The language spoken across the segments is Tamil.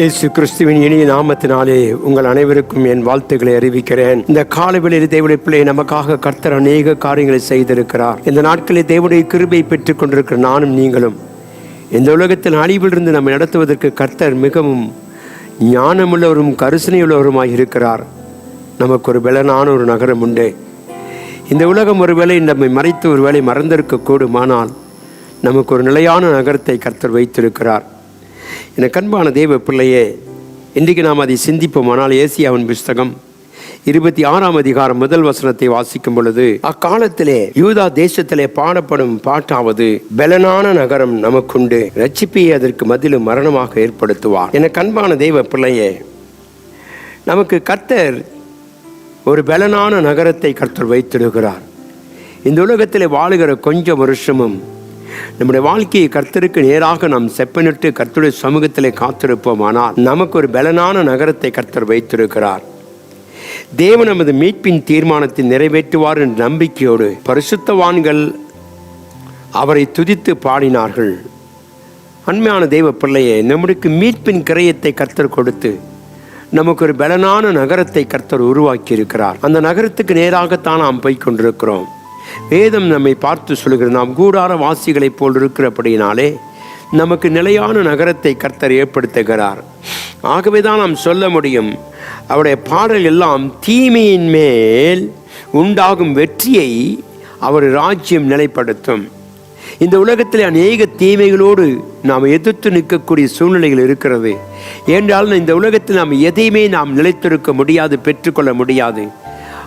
இயேசு கிறிஸ்துவின் இனிய நாமத்தினாலே உங்கள் அனைவருக்கும் என் வாழ்த்துக்களை அறிவிக்கிறேன். இந்த காலவெளியில் தேவனுடைய பிள்ளை நமக்காக கர்த்தர் அநேக காரியங்களை செய்திருக்கிறார். இந்த நாட்களில் தேவனுடைய கிருபை பெற்றுக் கொண்டிருக்கிற நானும் நீங்களும். இந்த உலகத்தில் அழிவிலிருந்து நம்மை நடத்துவதற்கு கர்த்தர் மிகவும் ஞானமுள்ளவரும் கரிசனையுள்ளவருமாய் இருக்கிறார். நமக்கு ஒரு பலனான ஒரு நகரம் உண்டு. இந்த உலகம் ஒருவேளை நம்மை மறைத்து ஒருவேளை மறந்திருக்க கூடுமானால் நமக்கு ஒரு நிலையான நகரத்தை கர்த்தர் வைத்திருக்கிறார். என கண்பான தெய்வ பிள்ளையே இன்றைக்கு நாம் அதை சிந்திப்போமானால் ஏசியாவின் புஸ்தகம் இருபத்தி ஆறாம் அதிகாரம் முதல் வசனத்தை வாசிக்கும் பொழுது அக்காலத்திலே யூதா தேசத்திலே பாடப்படும் பாட்டாவது பலனான நகரம் நமக்குண்டு ரட்சிப்பையை அதற்கு மதிலும் மரணமாக ஏற்படுத்துவார். என கண்பான தெய்வ பிள்ளையே நமக்கு கர்த்தர் ஒரு பலனான நகரத்தை கர்த்தர் வைத்திருக்கிறார் இந்த உலகத்தில் வாழுகிற கொஞ்சம் வருஷமும் நம்முடைய வாழ்க்கையை கர்த்தருக்கு நேராக நாம் செப்பனிட்டு கர்த்தருடைய சமூகத்திலே காத்திருப்போமானால் நமக்கு ஒரு பலனான நகரத்தை கர்த்தர் வைத்திருக்கிறார். தேவன் நமது மீட்பின் தீர்மானத்தை நிறைவேற்றுவார் என்ற நம்பிக்கையோடு பரிசுத்தவான்கள் அவரை துதித்து பாடினார்கள். அண்மையான தெய்வ பிள்ளையே நம்முடைய மீட்பின் கிரயத்தை கர்த்தர் கொடுத்து நமக்கு ஒரு பலனான நகரத்தை கர்த்தர் உருவாக்கி இருக்கிறார் அந்த நகரத்துக்கு நேராகத்தான் நாம் போய் கொண்டிருக்கிறோம் வேதம் நம்மை பார்த்து சொல்கிறது நாம் கூடார வாசிகளைப் போல் இருக்கிறபடியினாலே நமக்கு நிலையான நகரத்தை கர்த்தர் ஏற்படுத்துகிறார். ஆகவே தான் நாம் சொல்ல முடியும் அவருடைய பாடல் எல்லாம் தீமையின் மேல் உண்டாகும் வெற்றியை அவர் ராஜ்யம் நிலைப்படுத்தும். இந்த உலகத்தில் அநேக தீமைகளோடு நாம் எதிர்த்து நிற்கக்கூடிய சூழ்நிலைகள் இருக்கிறது. ஏன்றால் இந்த உலகத்தில் நாம் எதையுமே நாம் நிலைத்திருக்க முடியாது பெற்றுக்கொள்ள முடியாது.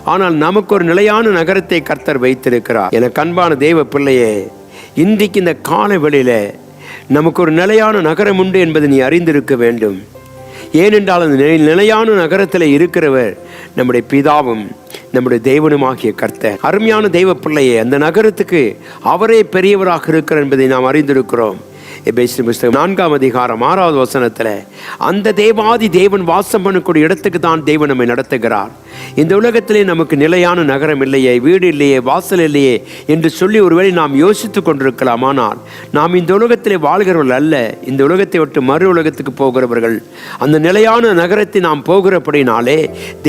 ஆனால் நமக்கு ஒரு நிலையான நகரத்தை கர்த்தர் வைத்திருக்கிறார். என அன்பான தெய்வ பிள்ளையே இன்றைக்கு இந்த கால வெளியில நமக்கு ஒரு நிலையான நகரம் உண்டு என்பதை நீ அறிந்திருக்க வேண்டும். ஏனென்றால் அந்த நிலை- நிலையான நகரத்தில் இருக்கிறவர் நம்முடைய பிதாவும் நம்முடைய தெய்வனுமாகிய கர்த்தர். அருமையான தெய்வ பிள்ளையே அந்த நகரத்துக்கு அவரே பெரியவராக இருக்கிறார் என்பதை நாம் அறிந்திருக்கிறோம். எபேசியர் புஸ்தகம் நான்காம் அதிகாரம் ஆறாவது வசனத்தில் அந்த தேவாதி தேவன் வாசம் பண்ணக்கூடிய இடத்துக்கு தான் தேவன் நம்மை நடத்துகிறார். இந்த உலகத்திலே நமக்கு நிலையான நகரம் இல்லையே வீடு இல்லையே வாசல் இல்லையே என்று சொல்லி ஒருவேளை நாம் யோசித்து கொண்டிருக்கலாம் ஆனால் நாம் இந்த உலகத்திலே வாழ்கிறவர்கள் அல்ல இந்த உலகத்தை விட்டு மறு உலகத்துக்கு போகிறவர்கள். அந்த நிலையான நகரத்தை நாம் போகிறபடினாலே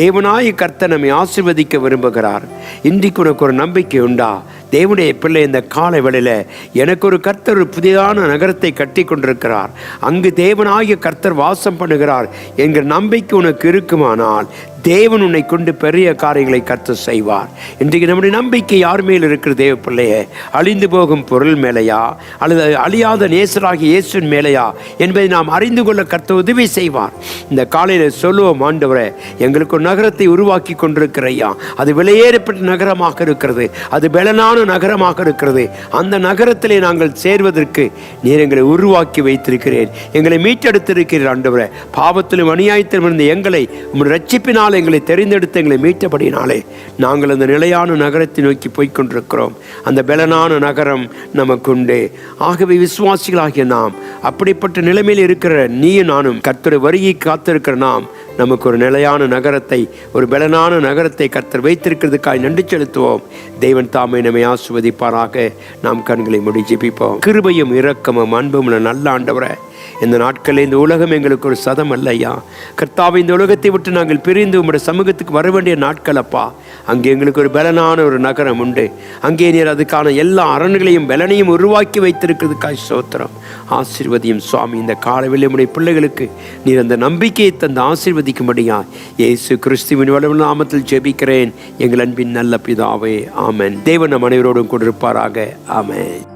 தேவனாய் கர்த்த நம்மை ஆசிர்வதிக்க விரும்புகிறார். இன்றைக்கு உனக்கு ஒரு நம்பிக்கை உண்டா? தேவனுடைய பிள்ளை இந்த காலை வேளையில் எனக்கு ஒரு கர்த்தர் ஒரு புதிதான நகரத்தை கட்டி கொண்டிருக்கிறார் அங்கு தேவனாகிய கர்த்தர் வாசம் பண்ணுகிறார் என்கிற நம்பிக்கை உனக்கு இருக்குமானால் தேவன் உன்னை கொண்டு பெரிய காரியங்களை கற்று செய்வார். இன்றைக்கு நம்முடைய நம்பிக்கை யார் மேல் இருக்கிற தேவ பிள்ளையே? அழிந்து போகும் பொருள் மேலையா? அல்லது அழியாத நேசராகிய இயேசுவின் மேலையா? என்பதை நாம் அறிந்து கொள்ள கற்று உதவி செய்வார். இந்த காலையில் சொல்லுவோம் ஆண்டவரே எங்களுக்கு ஒரு நகரத்தை உருவாக்கி கொண்டிருக்கிறையா அது விலையேறப்பட்ட நகரமாக இருக்கிறது. அது பலனான நகரமாக இருக்கிறது. அந்த நகரத்திலே நாங்கள் சேர்வதற்கு நீர் எங்களை உருவாக்கி வைத்திருக்கிறேன் எங்களை மீட்டெடுத்திருக்கிறீர் ஆண்டவரே. பாவத்திலும் அநியாயத்திலும் இருந்த எங்களை உம்முடைய ரட்சிப்பினால் எங்களை தெரிந்தெடுத்து எங்களை மீட்டபடினாலே நாங்கள் அந்த நிலையான நகரத்தை நோக்கி போய்கொண்டிருக்கிறோம் அந்த பலனான நகரம் நமக்குண்டு. ஆகவே விசுவாசிகளாகிய நாம் அப்படிப்பட்ட நிலைமையில் இருக்கிற நீயும் நானும் கர்த்தர் வருகை காத்திருக்கிற நாம் நமக்கு ஒரு நிலையான நகரத்தை ஒரு பலனான நகரத்தை கர்த்தர் வைத்திருக்கிறதுக்காய் நன்றி செலுத்துவோம். தெய்வன் தாமை நம்மை ஆசுவதிப்பாராக நாம் கண்களை முடி ஜெபிப்போம். கிருபையும் இரக்கமும் அன்பும் நல்ல ஆண்டவரை. இந்த நாட்களில் இந்த உலகம் எங்களுக்கு ஒரு சதம் அல்லையா கர்த்தாவை இந்த உலகத்தை விட்டு நாங்கள் பிரிந்து உங்களுடைய சமூகத்துக்கு வர வேண்டிய நாட்கள் அப்பா. அங்கே எங்களுக்கு ஒரு பலனான ஒரு நகரம் உண்டு. அங்கே நீர் அதுக்கான எல்லா அரண்களையும் பலனையும் உருவாக்கி வைத்திருக்கிறதுக்காய் சோத்திரம் ஆசீர்வதியும் சுவாமி இந்த காலவில் உடைய பிள்ளைகளுக்கு நீர் அந்த நம்பிக்கையை தந்து ஆசீர்வதிக்கும்படியா இயேசு கிறிஸ்துவின் வளவு நாமத்தில் ஜெபிக்கிறேன். எங்கள் அன்பின் நல்ல பிதாவே ஆமன். தேவன் நம் அனைவரோடும் கொண்டிருப்பாராக ஆமன்.